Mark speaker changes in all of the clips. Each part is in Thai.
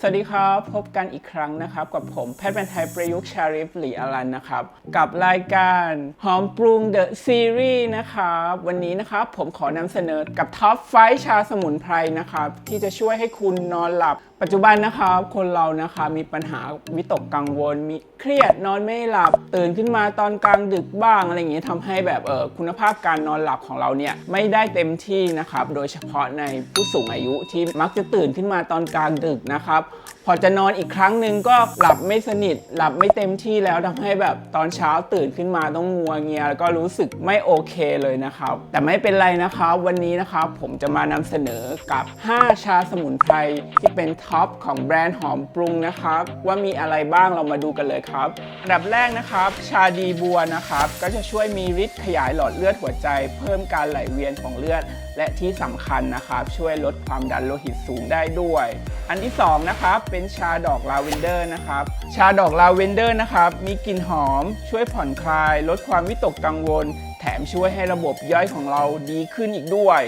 Speaker 1: สวัสดีครับ พบกันอีกครั้งนะครับ กับผมแพทย์แผนไทยประยุกต์ชาริฟหลีอลันนะครับ กับรายการหอมปรุงเดอะซีรีส์นะครับ วันนี้นะครับผมขอนำเสนอกับท็อปไฟชาสมุนไพรนะครับ ที่จะช่วยให้คุณนอนหลับปัจจุบันนะครับคนเรานะคะมีปัญหาวิตกกังวล มีเครียดนอนไม่หลับตื่นขึ้นมาตอนกลางดึกบ้างอะไรอย่างเงี้ยทำให้แบบเออคุณภาพการนอนหลับของเราเนี่ยไม่ได้เต็มที่นะครับ โดยเฉพาะในผู้สูงอายุที่มักจะตื่นขึ้นมาตอนกลางดึกนะครับ พอจะนอนอีกครั้งหนึ่งก็หลับไม่สนิท หลับไม่เต็มที่แล้วทำให้แบบตอนเช้าตื่นขึ้นมาต้องงัวเงียแล้วก็รู้สึกไม่โอเคเลยนะครับ แต่ไม่เป็นไรนะครับวันนี้นะครับผมจะมานำเสนอกับ 5 ชาสมุนไพรที่เป็นท็อปของแบรนด์หอมปรุงนะครับ ว่ามีอะไรบ้างเรามาดูกันเลยครับ อันดับแรกนะครับ ชาดีบัวนะครับ ก็จะช่วยมีฤทธิ์ขยายหลอดเลือดหัวใจ เพิ่มการไหลเวียนของเลือด และที่สำคัญนะครับ ช่วยลดความดันโลหิตสูงได้ด้วย อันที่สองนะครับเป็นชาดอกลาเวนเดอร์นะครับ ชาดอกลาเวนเดอร์นะครับมีกลิ่นหอม ช่วยผ่อนคลาย ลดความวิตกกังวล แถมช่วยให้ระบบย่อยของเราดีขึ้นอีกด้วย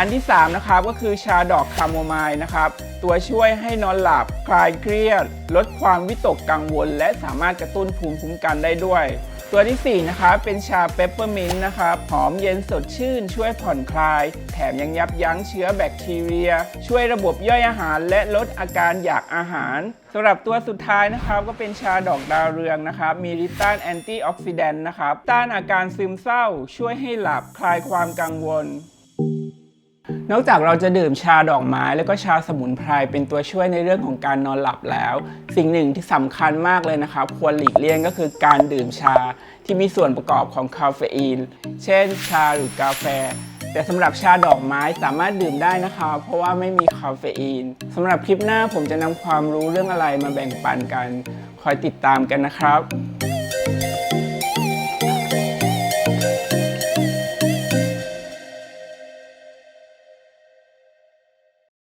Speaker 1: อันที่ 3 นะครับก็คือชาดอกคาโมไมล์นะครับ ตัวช่วยให้นอนหลับคลายเครียด ลดความวิตกกังวล และสามารถกระตุ้นภูมิคุ้มกันได้ด้วย ตัวทีสี่ 4 นะครับเป็นชาเปปเปอร์มินต์นะครับหอมเย็นสดชื่น ช่วยผ่อนคลาย แถมยังยับยั้งเชื้อแบคทีเรีย ช่วยระบบย่อยอาหาร และลดอาการอยากอาหารสำหรับตัวสุดท้ายนะครับก็เป็นชาดอกดาวเรืองนะครับ มีฤทธิ์ต้านแอนตี้ออกซิแดนต์นะครับต้านอาการซึมเศร้า ช่วยให้หลับคลายความกังวล นอกจากเราจะดื่มชาดอกไม้ แล้วก็ชาสมุนไพรเป็นตัวช่วยในเรื่องของการนอนหลับแล้ว สิ่งหนึ่งที่สำคัญมากเลยนะครับ ควรหลีกเลี่ยงก็คือการดื่มชาที่มีส่วนประกอบของคาเฟอีน เช่น ชาหรือกาแฟแต่สำหรับชาดอกไม้สามารถดื่มได้นะคะ เพราะว่าไม่มีคาเฟอีนสำหรับคลิปหน้าผมจะนำความรู้เรื่องอะไรมาแบ่งปันกัน คอยติดตามกันนะครับ